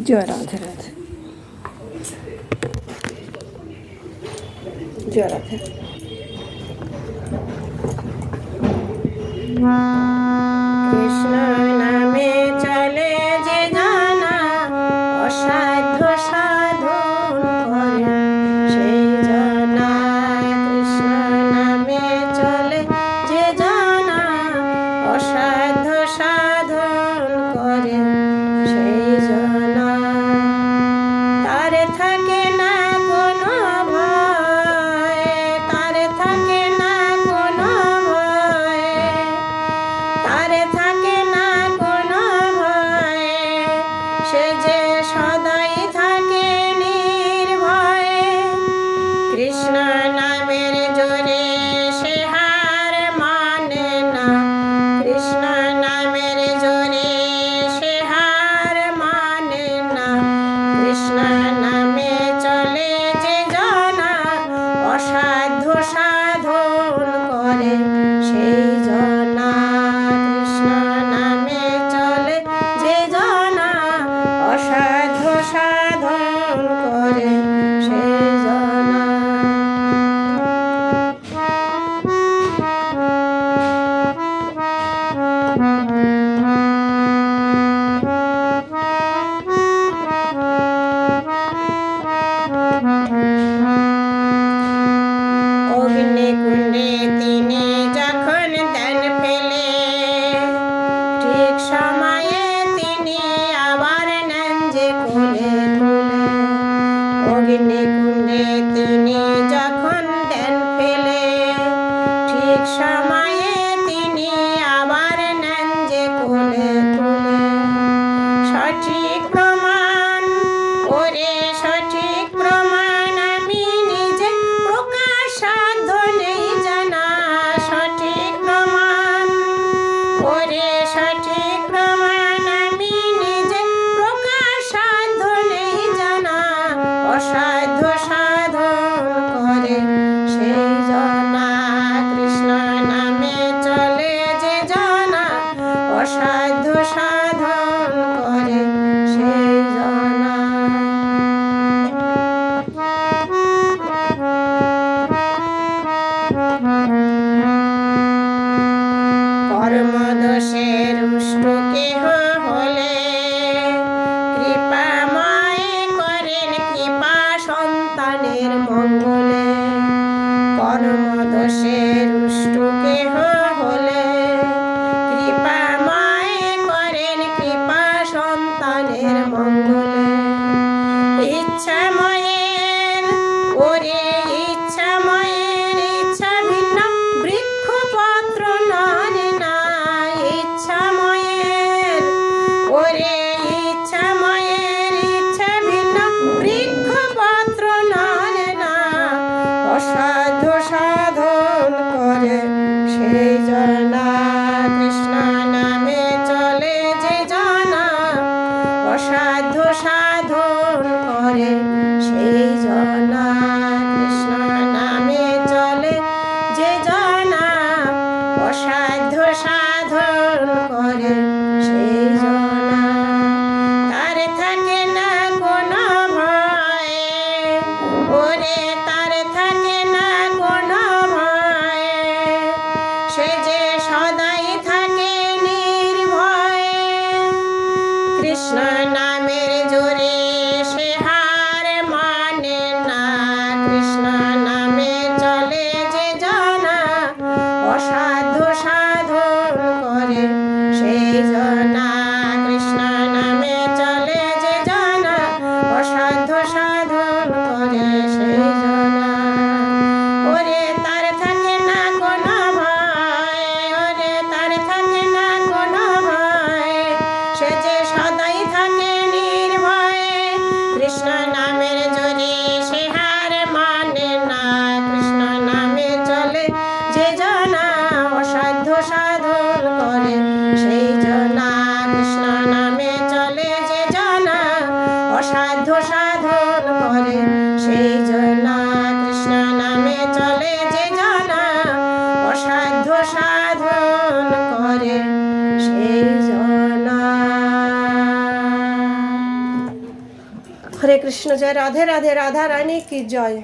জয় রাধে জয় রাধে। চলে যে জানা সাধন করে। সেই চলে যে জানা সাধন করে। সেই Jesus. কুণ্ডে কুণ্ডে তিনি যখন দেন ফেলে ঠিক সময় সাধ্য benim annem. সাধু সাধু করে সেই সাধু সাধু করে সেই জনা করে সেই জনা কৃষ্ণ নামে চলে যে জনা, অসাধ্য সাধন করে। সেই জনা হরে কৃষ্ণ, জয় রাধে রাধে, রাধা রানী, কি জয়।